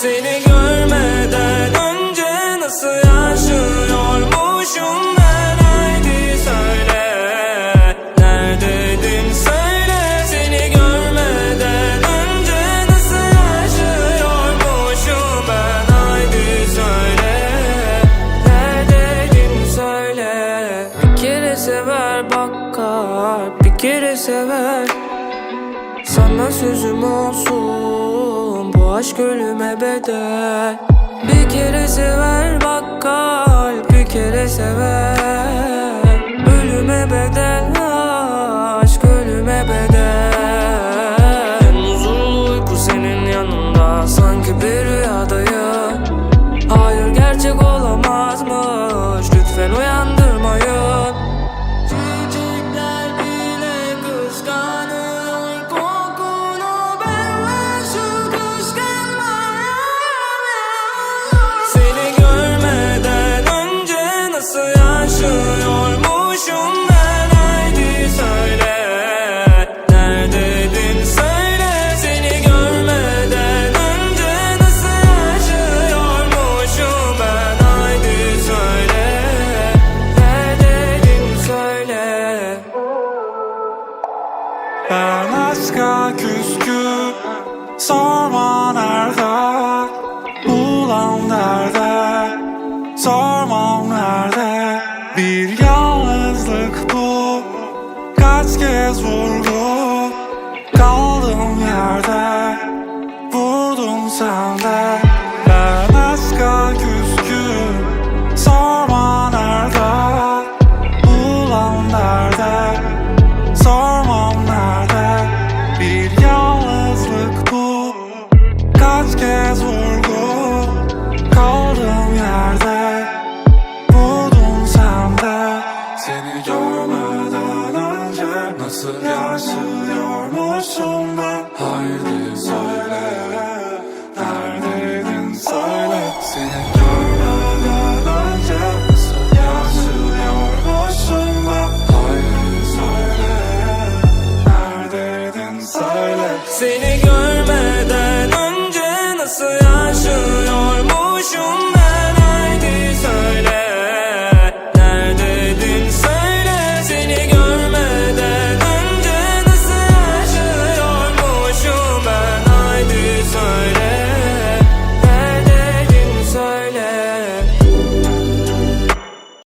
Singing on. geri sever. Sana sözüm olsun Bu aşk ölüme bedel. Bir kere sever bak kalp Bir kere sever. Ölüme bedel. aşka küskün Sorma nerede Bulan nerede Sormam nerede? Bir yalnızlık bu Kaç kez vurdu? Kaldım yerde Vurdun sen sonunda. Haydi söyle Neredeydin söyle. Seni görmeden önce Yansıyor başımda Haydi söyle Neredeydin söyle. Seni